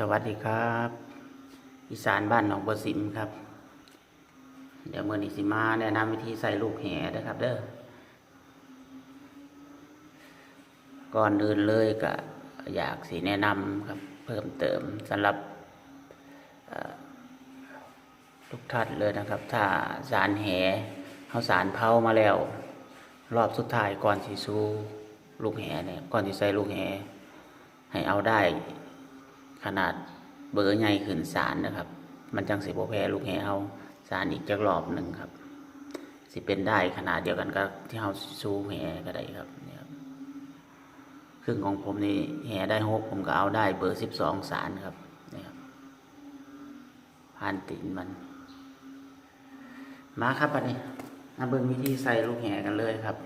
สวัสดีครับอีสานบ้านหนองบัวสิมครับ เดี๋ยวเมื่อนี้สิมาแนะนำวิธีใส่ลูกแห่นะครับ เด้อก่อนอื่นเลยก็อยากสิแนะนำครับ เพิ่มเติมสำหรับทุกท่านเลยนะครับ ถ้าสารแห่เขาสารเผามาแล้ว รอบสุดท้ายก่อนสิสู้ลูกแห่เนี่ยก่อนสิใส่ลูกแห่ให้เอาได้ ขนาดเบอร์ใหญ่ขึ้นสารนะครับ มันจังสิบแพ้ลูกแห่เอาสารอีกจักรอบหนึ่งครับ สิเป็นได้ขนาดเดียวกันก็ที่เราสู้แห่ก็ได้ครับเนี่ยครับครึ่งของผมนี่แห่ได้หกผมก็เอาได้เบอร์สิบสองสารครับเนี่ยครับผ่านตินมัน มาครับอันนี้มาเบิ่งวิธีใส่ลูกแห่กันเลยครับ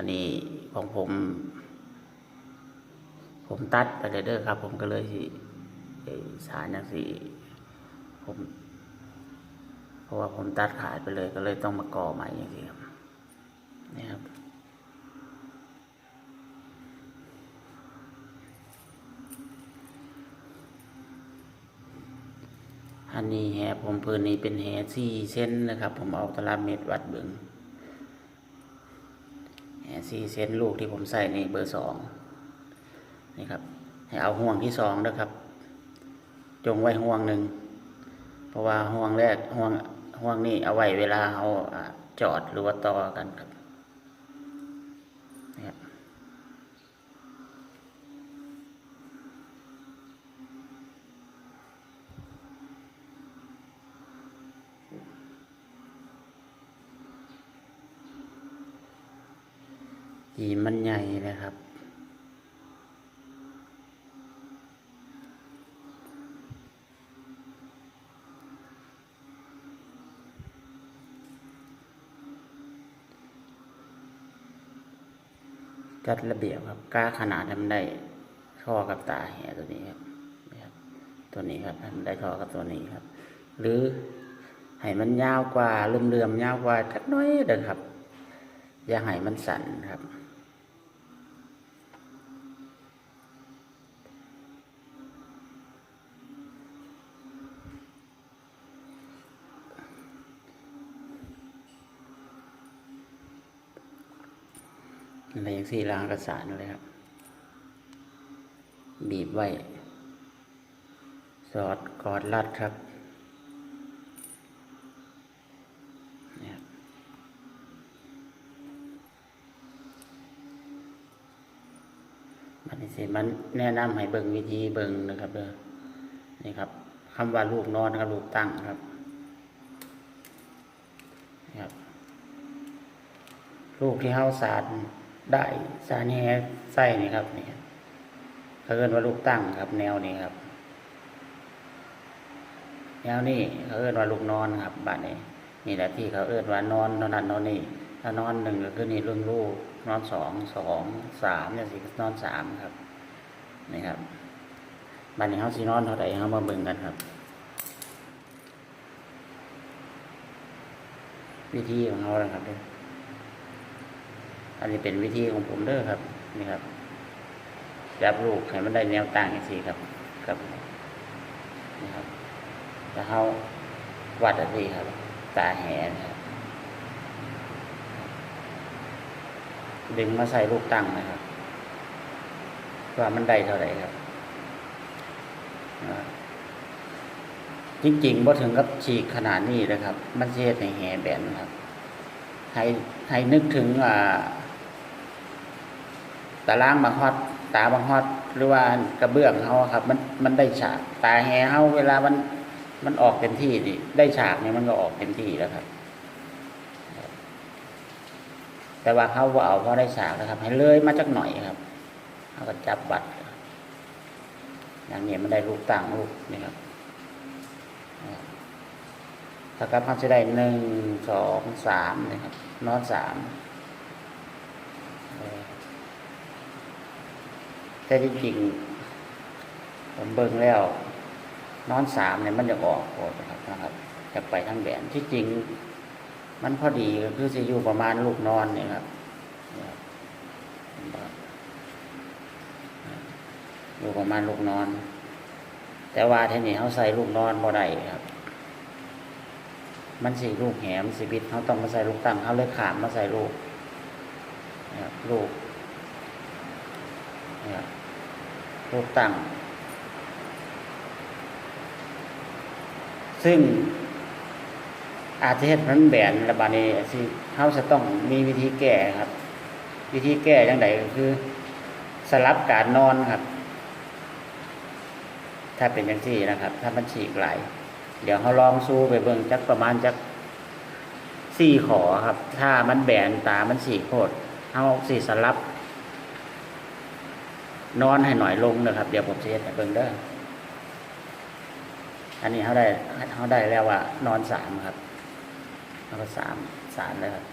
อันนี้ของผม ผมตัดไปเลยเด้อครับ ผมก็เลยสิสารอย่างสิผมเพราะว่าผมตัดขาดไปเลยก็เลยต้องมาก่อใหม่อย่างนี้ครับนี่ครับ อันนี้แหผมพื้นนี้เป็นแหสี่เส้นนะครับ ผมเอาตารางเมตรวัดเบิงี่ยสี่เซนลูกที่ผมใส่ในเบอร์สองนี่ครับ ให้เอาห่วงที่สองนะครับ จงไว้ห่วงหนึ่ง เพราะว่าห่วงแรกห่วงห่วงนี้เอาไว้เวลาเขาอ่าจอดหรือว่าต่อกันครับ หีมันใหญ่นะครับ จัดระเบียบครับกล้าขนาดทำได้ท่อกับตาแหตัวนี้ครับนี่ครับตัวนี้ครับทำได้ท่อกับตัวนี้ครับ หรือให้มันยาวกว่าเลื่อมๆยาวกว่าจักน้อยเด้อครับ อย่าให้มันสั่นครับ อะไรอย่าง สี่ล้างเอกสารเลยครับ บีบไว้ สอดกอดรัดครับเนี่ยมันนี่สิมันแนะนำให้เบิ่งวิธีเบิ่งนะครับเด้อนี่ครับคำว่าลูกนอนกับลูกตั้งครับนี่ครับ ลูกที่เฮาสาร ได้สารแหใส่นี่ครับนี่เขาเรียกว่าลูกตั้งครับ แนวนี้ครับ แนวนี้เขาเรียกว่าลูกนอนครับบ้านนี้ นี่แหละที่เขาเรียกว่านอนนอนนั่นนอนนี่ถ้านอนหนึ่งก็คือนี่รุ่นลูกนอนสองสองสามเนี่ยสินอนสามครับนี่ครับบ้านนี้เขาสินอนเท่าไหร่เขามาเบิ่งกันครับ วิธีของเขานะครับเด้ อันนี้เป็นวิธีของผมเด้อครับ นี่ครับจับลูกให้มันได้แนวตั้งอย่างนี้ครับครับนี่ครับแล้วเขาวัดอันนี้ครับ ตาแหนครับดึงมาใส่ลูกตั้งนะครับว่ามันได้เท่าไหร่ครับจริงๆบ่ถึงกับฉีกขนาดนี้นะครับ มันเสียในแหแบนครับ ให้ให้นึกถึงอ่า ตารางบางฮอดตาบางฮอดหรือว่ากระเบื้องเขาครับ มันมันได้ฉาก ตาแหเฮาเวลามันมันออกเต็มที่นี่ได้ฉากเนี่ยมันก็ออกเต็มที่แล้วครับ แต่ว่าเขาว่าเอาเพราะได้ฉากนะครับ ให้เลยมาจักหน่อยครับเขาก็จับบัตรอย่างนี้มันได้ลูกต่างลูกนี่ครับถ้ากับเขาจะได้หนึ่งสองสามนะครับนอนสามเออ แต่ที่จริงผมเบิ่งแล้ว นอนสามเนี่ยมันจะออกโคตรนะครับนะครับจะไปทั้งแบนที่จริง มันพอดีก็คือจะอยู่ประมาณลูกนอนเนี่ยครับอยู่ประมาณลูกนอน แต่ว่าทีนี้เขาใส่ลูกนอนบ่ได้ครับ มันสีลูกแหมสีบิดเขาต้องมาใส่ลูกตั้งเขาเลยขามมาใส่ลูกลูกเนะ ครับลูกตั้ง ซึ่งอาจจะเห็นมันแบนระบาดนี้สิเขาจะต้องมีวิธีแก้ครับ วิธีแก้อย่างไรก็คือ สลับการนอนครับ ถ้าเป็นอย่างที่นะครับ ถ้ามันฉีกไหล เดี๋ยวเขาลองสู้ไปเบิ่งจักประมาณจักสี่ขอครับ ถ้ามันแบนตามันฉีกโคตรเขาสี่สลับ นอนให้หน่อยลงนะครับ เดี๋ยวผมเช็ดให้เบิ่งเด้ออันนี้เขาได้เขาได้แล้วว่านอนสามครับแล้วก็สามสามเลยครับ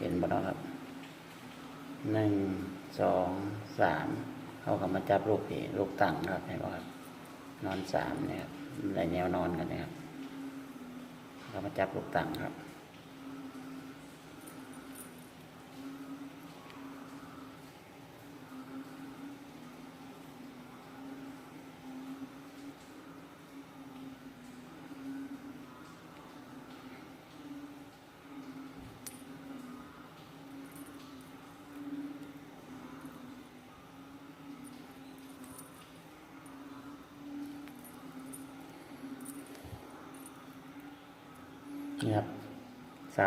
เห็นบ่เนาะครับ หนึ่งสองสามเขาก็มาจับลูกนี่ลูกตั้งครับเห็นไหมครับนอนสามเนี่ยครับในแนวนอนกันนะครับเขามาจับลูกตั้งครับ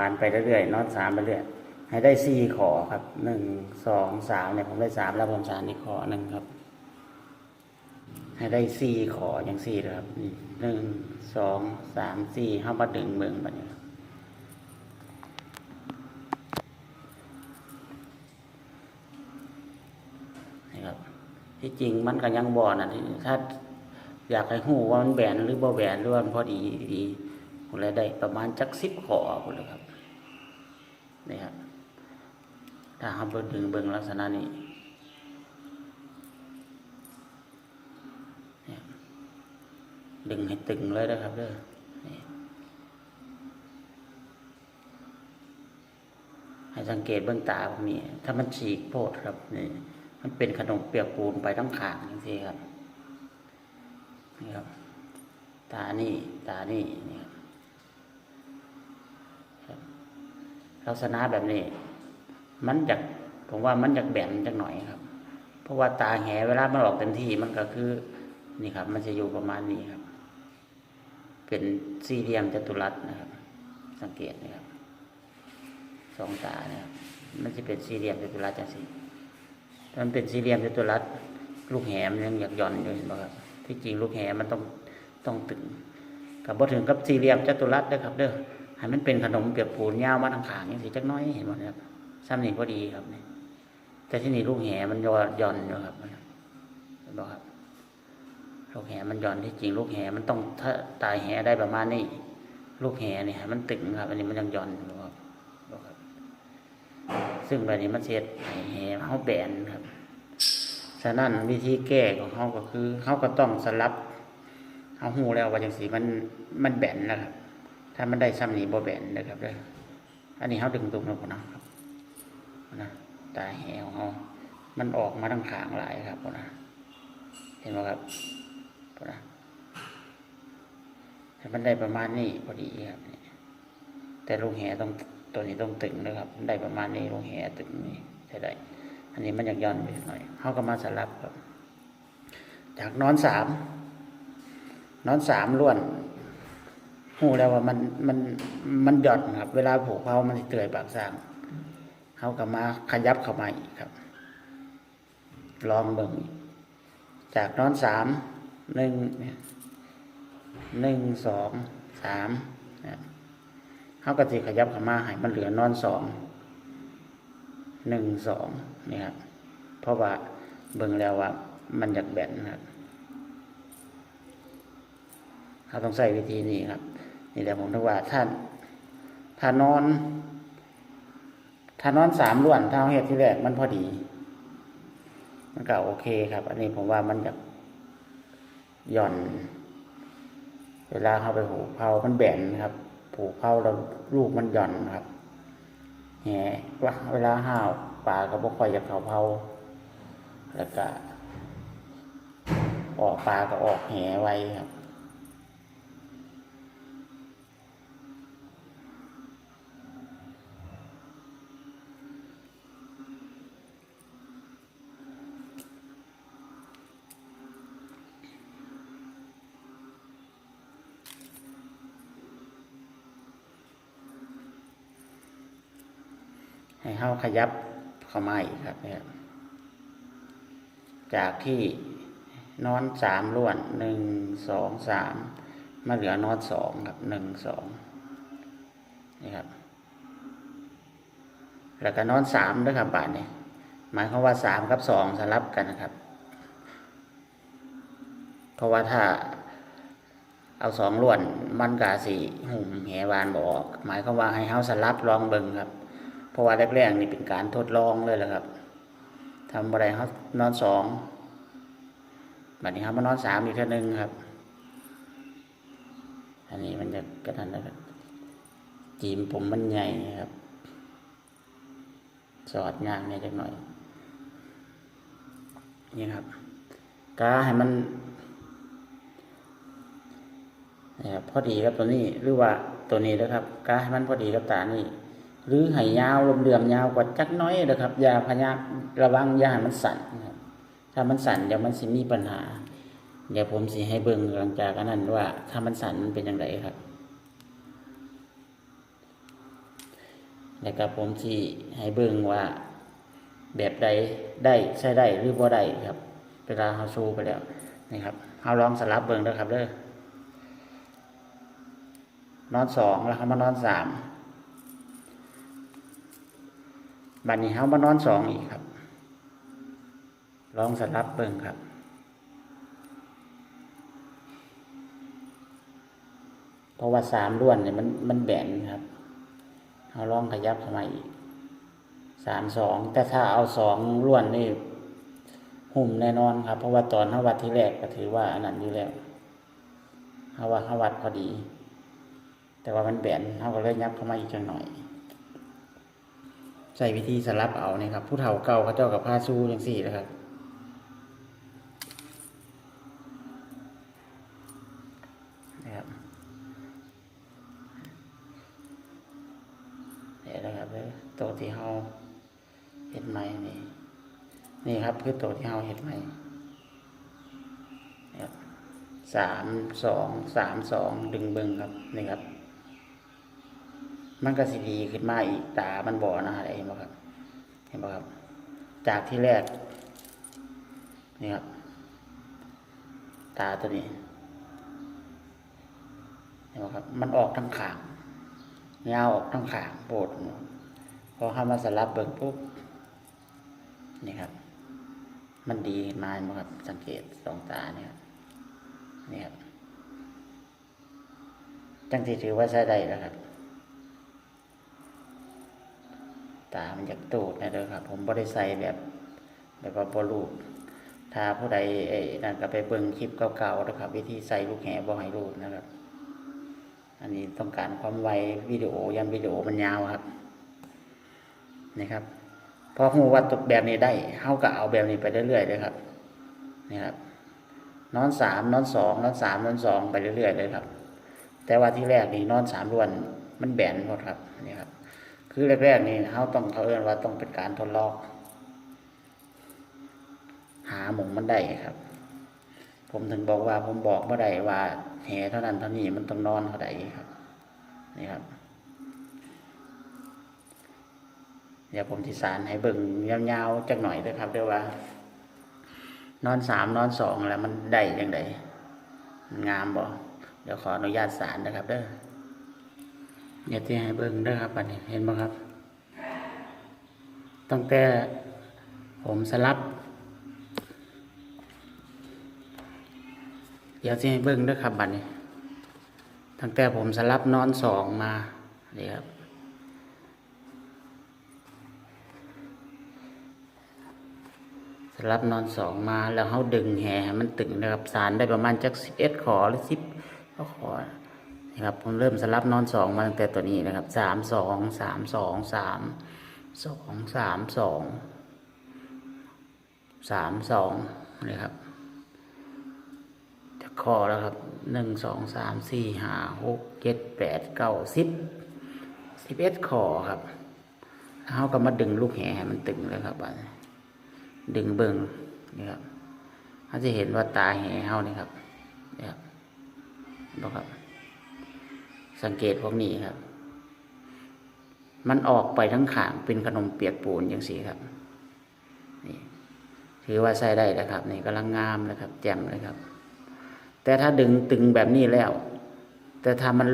ารไปเรื่อยๆนอนสามไปเรื่อยให้ได้สี่ขอครับหนึ่งสองสามเนี่ยผมได้สามแล้วผมสารอีกขอหนึ่งครับ ให้ได้สี่ขออย่างสี่เลยครับหนึ่งสองสามสี่ห้ามาดึงเมืองแบบนี้ครับนี่ครับที่จริงมันก็ยังบอนะที่ถ้าอยากให้หูว่ามันแบนหรือบ่แบนหรือว่ามันพอดีดีผมเลยได้ประมาณจักสิบขอผมเลยครับ นี่ครับถ้าเขาเบิ่งดึงเบิ่งลักษณะนี้ดึงให้ตึงเลยนะครับเด้อให้สังเกตเบื้องตาผมนี่ถ้ามันฉีกโพดครับนี่มันเป็นขนมเปียกปูนไปทั้งขางจริงๆครับนี่ครับ ตานี่ตานี่นี่ครับครับ ลักษณะแบบนี้ มันจากผมว่ามันจากแบนจากหน่อยครับ เพราะว่าตาแหเวลามันออกเต็มที่มันก็คือนี่ครับ มันจะอยู่ประมาณนี้ครับ เป็นสี่เหลี่ยมจัตุรัสนะครับ สังเกตนะครับสองตานะครับมันจะเป็นสี่เหลี่ยมจัตุรัสจังสิถ้ามันเป็นสี่เหลี่ยมจัตุรัสลูกแหมนยังอยากหย่อนอยู่เห็นไหมครับ ที่จริงลูกแหมันต้องต้องตึงกับบ่ถึงกับสี่เหลี่ยมจัตุรัสเด้อครับ เด้อ ให้มันเป็นขนมเปียกปูนยาวมาทางขางอย่างสิจักน้อยเห็นบ่ครับซ้ำนี่พอดีครับนี่แต่ที่นี่ลูกแหมันย่อหย่อนอยู่ครับเห็นบ่ครับลูกแหมันหย่อนที่จริง ลูกแหมันต้องถ้าตายแหได้ประมาณนี้ลูกแหนี่ให้มันตึงครับ อันนี้มันยังหย่อนอยู่ครับบ่ครับ ซึ่งแบบนี้มันเสียดให้แหเขาแบนครับฉะนั้นวิธีแก้ของเขาก็คือเขาก็ต้องสลับเขาหูแล้วว่าจังสีมันมันแบนนะครับ ถ้ามันได้ซ้ำนี้บ่แบนนะครับเด้ออันนี้เขาดึงตรงนะผมนะครับนะตาแหวเขามันออกมาทั้งขางหลายครับผมนะเห็นไหมครับผมนะถ้ามันได้ประมาณนี้พอดีครับแต่ลูกแหต้องตัวนี้ต้องตึงนะครับได้ประมาณนี้ลูกแหตึงนี่ใช่ได้ อันนี้มันอยากย่อนไปหน่อยเขาก็มาสลับครับ จากนอนสามนอนสามล้วน หูแล้วว่ามันมันมันหย่อนครับ เวลาผูกเขามันเตื่อยปากสร้างเขาก็มาขยับเข้ามาอีกครับ ลองเบิ่งจากนอนสามหนึ่งหนึ่งสองสามเขาก็จะขยับเข้ามาให้มันเหลือนอนสองหนึ่งสองนี่ครับเพราะว่าเบิ่งแล้วว่า มันอยากแบนครับเราต้องใส่วิธีนี้ครับ นี่แหละผมถึกว่าท่านถ้านอน ถ้านอนสามล้วนถ้าเอาเฮ็ดที่แรกมันพอดี มันก็โอเคครับ อันนี้ผมว่ามันจะหย่อน เวลาเข้าไปผูกเผามันแบนครับผูกเผาแล้วลูกมันหย่อนครับแหว่าเวลาห้าวปลาก็บ่ค่อยจะเขาเผาแล้วก็ออกปลาก็ออกแหไวครับ ให้เข้าขยับเข้ามาอีกครับเนี่ยจากที่นอนสามล้วนหนึ่งสองสามมาเหลือนอนสองครับหนึ่งสองนี่ครับ แล้วก็นอนสามด้วยครับบาทนี่หมายความว่าสามกับสองสลับกันนะครับ เพราะว่าถ้าเอาสองล้วนมันกาสีหุ่มแหวานบออก หมายความว่าให้เฮาสลับลองเบิ่งครับ เพราะว่าแรกๆนี่เป็นการทดลองเลยแหละครับทำอะไรเขานอนสองบัดนี้ครับมานอนสามอีกเท่านึงครับ อันนี้มันจะกระทันนะครับจีมผมมันใหญ่ครับ สอดงานเนี่ยจักหน่อย นี่ครับกาให้มันนี่ครับพอดีครับตัวนี้หรือว่าตัวนี้นะครับกาให้มันพอดีกับตานี่ หรือห้ยาวลมเดือมยาวกว่าจักน้อยนะครับยาพยายามระวังยามันสั่นนะครับถ้ามันสั่นเดี๋ยวมันสิมีปัญหา เดี๋ยวผมสิให้เบิ่งหลังจากนั้นว่าถ้ามันสั่นมันเป็นอย่างไรครับแล้วก็ผมสิให้เบิ่งว่า แบบใดได้ใช้ได้หรือบ่ได้ครับ เวลาเฮาสู้ไปแล้วนี่ครับเฮาลองสลับเบิ่งเด้อครับเด้อนอนสองแล้วเขามานอนสาม บัดนี้เฮามานอนสองอีกครับ ลองสลับเบิ่งครับ เพราะว่าสามล้วนเนี่ยมันมันแบนครับเอาลองขยับเข้ามาอีกสามสองแต่ถ้าเอาสองล้วนนี่หุ่มแน่นอนครับ เพราะว่าตอนเฮาวัดที่แรกก็ถือว่าอันนั้นอยู่แล้วเฮาว่าเฮาวัดพอดี แต่ว่ามันแบนเฮาก็เลยยับเข้ามาอีกจังหน่อย ใช้วิธีสลับเอาเนี่ยครับผู้เฒ่าเก่าเขาเจ้ากับผ้าสู้อย่างสี่นะครับนะครับเดี๋ยวนะครับเตัวที่เฮาเห็ดใหม่นี่นี่ครับคือตัวที่เฮาเห็ดใหม่นะครับสามสองสามสองดึงเบิงครับนี่ครับ มันก็สิดีขึ้นมาอีกตา มันบ่อนะอะเห็นไหมครับ เห็นไหมครับ จากที่แรก นี่ครับ ตาตัวนี้ เห็นไหมครับ มันออกทั้งขางยาวออกทั้งขางโปดพอเข้ามาสลับเบิ่งปุ๊บ นี่ครับ มันดีขึ้นมาเห็นไหมครับ สังเกตสองตาเนี่ยนี่ครับ จังที่ถือว่าใช้ได้แล้วครับ ตา มันอยากตูดนะเด้อครับ ผมบ่ได้ใส่แบบ แบบว่าบ่รูปถ้าผู้ใดไอ้นั่นก็ไปเบิ่งคลิปเก่าๆนะครับ วิธีใส่ลูกแหบ่ให้รูปนะครับ อันนี้ต้องการความไววิดีโอยันวิดีโอมันยาวครับนี่ครับพอฮู้ว่าตกแบบนี้ได้เฮาก็เอาแบบนี้ไปเรื่อยๆเลยครับนี่ครับนอนสามนอนสองนอนสามนอนสองไปเรื่อยๆเลยครับ แต่ว่าที่แรกนี่นอนสามล้วนมันแบนหมดครับนี่ครับ คือแรกๆนี่เขาต้องเขาเรียกว่าต้องเป็นการทดลอง หาหมงมันได้ครับ ผมถึงบอกว่าผมบอกเมื่อใดว่าแหเท่านั้นเท่านี้มันต้องนอนเท่าใดครับ นี่ครับ เดี๋ยวผมที่สารให้เบิ่งยาวๆจักหน่อยด้วยครับเดี๋ยวว่า นอนสามนอนสองแล้วมันได้ยังไงงามบ่เดี๋ยวขออนุญาตสารนะครับเด้อ เดี๋ยที่ให้เบิ่งเด้ครับอันนี้เห็นไหมครับ ตั้งแต่ผมสลับ เดี๋ยวที่ให้เบิ่งเด้ครับบัดนี้ ตั้งแต่ผมสลับนอนสองมานี่ครับสลับนอนสองมาแล้วเขาดึงแหให้มันตึงนะครับสารได้ประมาณจักสิบเอ็ดขอหรือสิบก็ขอ นะครับผมเริ่มสลับนอนสองมาตั้งแต่ตัวนี้นะครับสามสองสามสองสามสองสามสองสามสองนี่ครับจะคอแล้วครับหนึ่งสองสามสี่ห้าหกเจ็ดแปดเก้าสิบสิบเอ็ดขอครับแล้วเขาก็มาดึงลูกแหให้มันตึงเลยครับบัดนี้ดึงเบิงนี่ครับเขาจะเห็นว่าตาแหเฮานี่ครับนี่ครับดูครับ สังเกตพวกนี้ครับ มันออกไปทั้งขางเป็นขนมเปียกปูนอย่างสีครับ นี่ ถือว่าใส่ได้แล้วครับ นี่กำลังงามเลยครับ แจ่มเลยครับ แต่ถ้าดึงตึงแบบนี้แล้ว แต่ถ้ามัน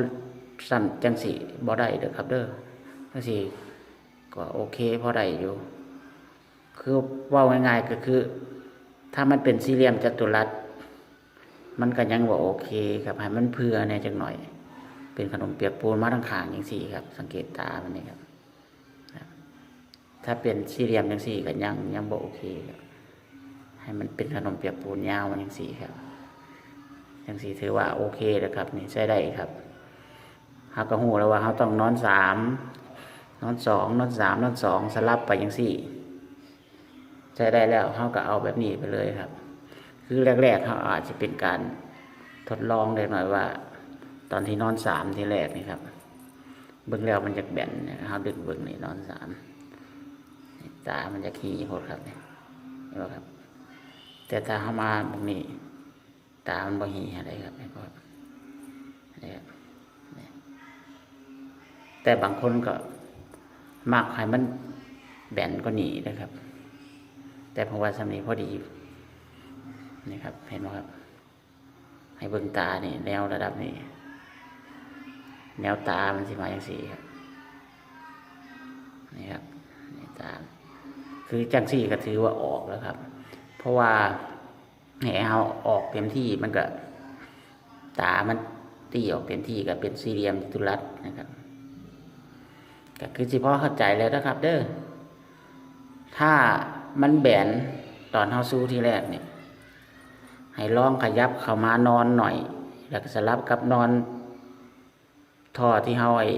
สั่นจังสีบ่ได้เด้อครับ เด้อจังสีก็โอเคพอได้อยู่ คือว่าง่ายๆก็คือ ถ้ามันเป็นสี่เหลี่ยมจัตุรัส มันก็ยังว่าโอเคครับให้มันเพื่อเนี่ยจังหน่อย เป็นขนมเปียกปูนมาทั้งขางอย่างสี่ครับ สังเกตตามันนี่ครับ ถ้าเป็นสี่เหลี่ยมอย่างสี่ก็ยังยังบ่โอเคครับ ให้มันเป็นขนมเปียกปูนยาวมันอย่างสี่ครับอย่างสี่ถือว่าโอเคนะครับ นี่ใช้ได้ครับเขาก็หูแล้วว่าเขาต้องนอนสามนอนสองนอนสามนอนสองสลับไปอย่างสี่ใช้ได้แล้วเขาก็เอาแบบนี้ไปเลยครับ คือแรกๆเขาอาจจะเป็นการทดลองเล็กหน่อยว่า ตอนที่นอนสามที่แรกนี่ครับเบื้องแล้วมันจะแบนเนี่ยเขาดึงเบื้องนี่นอนสามตา มันจะขี้โคตรครับเนี่ยเห็นไหมครับ แต่ถ้าเขามาตรงนี้ตา มันบ่หีอะไรครับนี่ครับนี่ครับแต่บางคนก็มากให้มันแบนก็หนีนะครับ แต่ผมว่าสำนีพอดีนี่ครับ เห็นไหมครับ ให้เบิ่งตานี่แนวระดับนี้ แนวตามันสิมาอย่างสีครับนี่ครับนี่ตาคือจังสี่ก็ถือว่าออกแล้วครับ เพราะว่าแหเอาออกเต็มที่มันก็ตามันตีออกเต็มที่ก็เป็นสี่เหลี่ยมจัตุรัสนะครับก็คือสิพ่อเข้าใจแล้วนะครับ เด้อถ้ามันแบนตอนเฮาสู้ที่แรกเนี่ยให้ลองขยับเข้ามานอนหน่อย แล้วก็สลับกับนอน ท่อที่เฮาไอ้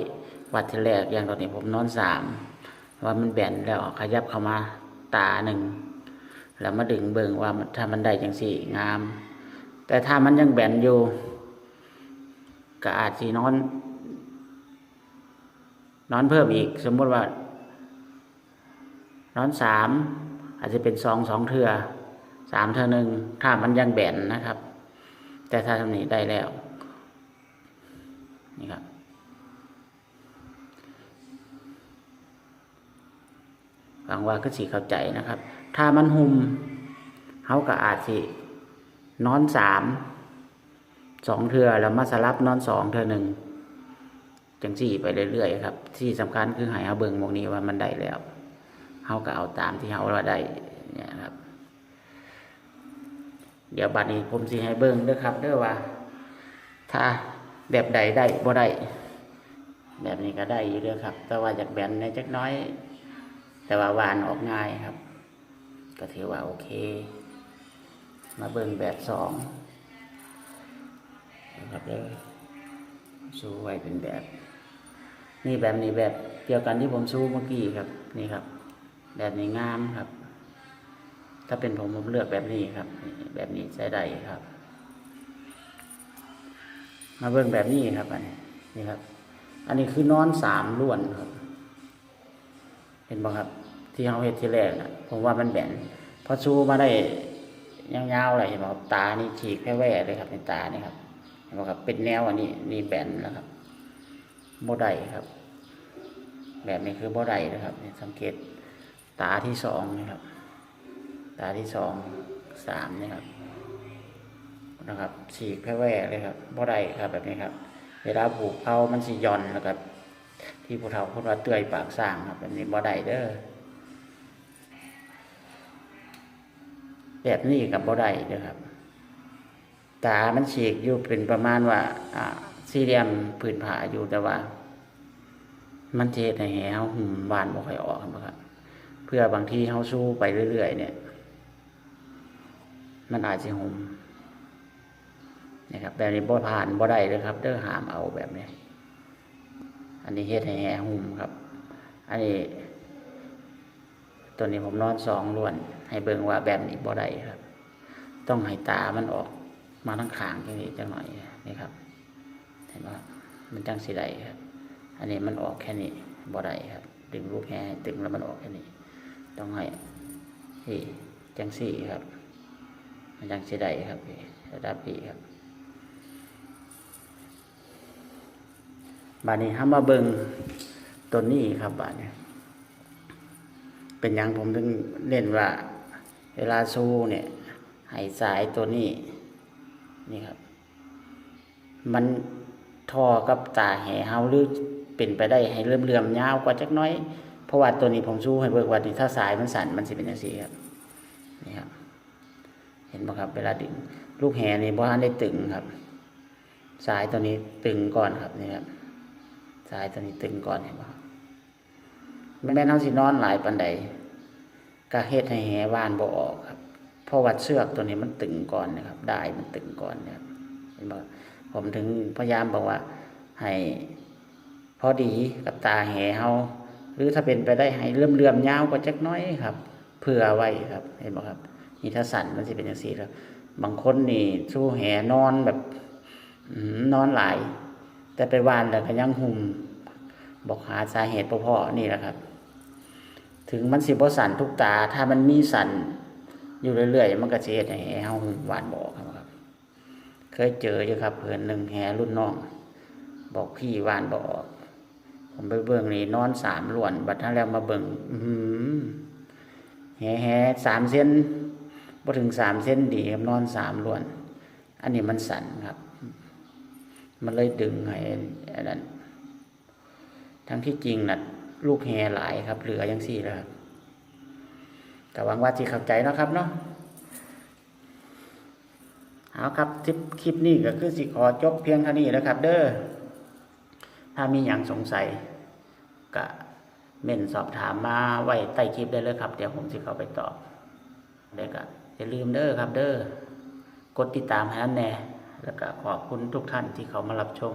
วัดที่แรกอย่างตอนนี้ผมนอนสามว่ามันแบนแล้วขยับเข้ามาตาหนึ่งแล้วมาดึงเบิ่งว่าถ้ามันได้จังสี่งาม แต่ถ้ามันยังแบนอยู่ก็อาจสินอน นอนเพิ่มอีก สมมติว่า นอนสามอาจจะเป็นสองสองเทือสามเทือหนึ่งถ้ามันยังแบนนะครับ แต่ถ้าทำนี้ได้แล้วนี่ครับ หวังว่าก็สิเข้าใจนะครับ ถ้ามันหุมเขาก็อาจสินอนสามสองเทือแล้วมาสลับนอนสองเทือหนึ่งจังสี่ไปเรื่อยๆครับ ที่สำคัญคือหายเอาเบิงมองนี้ว่ามันได้แล้วเขาก็เอาตามที่เขาว่าได้เนี่ยครับ เดี๋ยวบัดนี้ผมสิให้เบิงด้อครับเด้อว่า ถ้าแบบใดได้บ่ได้แบบนี้ก็ได้อยู่เด้อครับ แต่ว่าจากแบนในจักน้อย แต่ว่าวานออกง่ายครับ ก็ถือว่าโอเค มาเบิ่งแบบสองนะครับเด้อสู้ไว้เป็นแบบ นี่แบบนี้แบบเดียวกันที่ผมสู้เมื่อกี้ครับ นี่ครับ แบบนี้งามครับ ถ้าเป็นผมผมเลือกแบบนี้ครับ แบบนี้ใช้ได้ครับ มาเบิ่งแบบนี้ครับอันนี้นี่ครับ อันนี้คือนอนสามล้วนครับ ห็นบ่ครับ ที่เขาเห็ดที่แรกนะผมว่ามันแบนพอชูมาได้ยาวๆเลยเห็นบ่ครับตานี่ฉีกแค่แว่เลยครับในตานี่ครับเห็นบ่ครับเป็นแนวอันนี้นี่แบนแล้วครับโบได้ครับ แบบนี้คือโบได้นะครับสังเกตตาที่สองนะครับ ตาที่สองสามนี่ครับนะครับฉีกแค่แว่เลยครับบ่ได้ครับแบบนี้ครับ เวลาผูกเอามันสิหย่อนนะครับ ที่ผู้เฒ่าพูดว่าเตื่อยปากสร้างครับแบบนี้บ่ได้เด้อแบบนี้กับบ่ได้เด้อครับ ตา มันฉีกอยู่เป็นประมาณว่า อ่าสี่เหลี่ยมพื้นผาอยู่แต่ว่า มันเทศให้แหเฮาหุ่มวานบ่ค่อยออกครับ เพื่อบางทีเฮาสู้ไปเรื่อยๆเนี่ย มันอาจสิหุ่มนะครับแบบนี้บ่ผ่านบ่ได้เลยครับ เด้อหามเอาแบบนี้ อันนี้เฮ็ดให้แหหุ่มครับ อันนี้ ตัวนี้ผมนอนสองล้วน ให้เบิ่งว่าแบบนี้บ่ได้ครับ ต้องให้ตามันออกมาทั้งขางจังนี้จังหน่อยนี่ครับ เห็นไหมมันจังสีได้ครับ อันนี้มันออกแค่นี้บ่ได้ครับ ดึงลูกแห่ตึงแล้วมันออกแค่นี้ ต้องให้ที่จังสี่ครับ มันจังสีได้ครับระดับพี่ครับ บาดนี้ห้ามาเบิงตัวนี้ครับบาดนี้เป็นหยังผมถึงเน้นว่า เวลาสู้เนี่ยให้สายตัวนี้นี่ครับ มันทอกับตาแห่เฮาหรือเป็นไปได้ให้เลื่อมเลื่อมๆยาวกว่าจักน้อย เพราะว่าตัวนี้ผมสู้ให้เบิกว่านี่ถ้าสายมันสั่นมันสิเป็นจังซี่ครับนี่ครับ เห็นไหมครับ เวลาดึงลูกแหนี่บ่ทันได้ตึงครับ สายตัวนี้ตึงก่อนครับนี่ครับ สายตัวนี้ตึงก่อนเห็นไหมครับแม่นเฮาสินอนหลายปานใดก็เฮ็ดให้แหว่านบ่ออกครับเพราะว่าเชือกตัวนี้มันตึงก่อนนะครับ ได้มันตึงก่อนนะครับเห็นบ่ผมถึงพยายามบอกว่า ให้พอดีกับตาแหเฮาหรือถ้าเป็นไปได้ให้เลื่อมเลื่อมยาวกว่าจักน้อยครับเพื่อไว้ครับเห็นบ่ครับนี่ถ้าสั่นมันสิเป็นจังซี่ครับ บางคนนี่สู้แหนอนแบบนอนหลาย แต่ไปวานแล้วก็ยังหุ่ม บอกหาสาเหตุบ่พอนี่แหละครับ ถึงมันสิบ่สันทุกตา ถ้ามันมีสันอยู่เรื่อยๆมันก็สิเฮ็ดให้แหเฮาหุ่หวานบอกครับ เคยเจออยู่ครับเพื่อนหนึ่งแห่รุ่นน้อง บอกพี่วานบอก ผมไปเบิ่งนี่นอนสามล้วนบัดนั้นแล้วมาเบิ่งอื้อหือแห่แห่สามเส้นพอถึงสามเส้นดีครับนอนสามล้วน อันนี้มันสันครับ มันเลยดึงให้อันนั้น ทั้งที่จริงนะลูกแห่หลายครับ เหลือยังสี่แล้วครับแต่หวังว่าที่เข้าใจนะครับเนาะเอาครับคลิปคลิปนี้ก็คือสิขอจบเพียงเท่านี้นะครับ เด้อถ้ามีอย่างสงสัยก็เม่นสอบถามมาไว้ใต้คลิปได้เลยครับ เดี๋ยวผมสิเข้าไปตอบเด็กก็อย่าลืมเด้อครับ เด้อกดติดตามให้นั่นแน่แล้วก็ขอบคุณทุกท่านที่เขามารับชม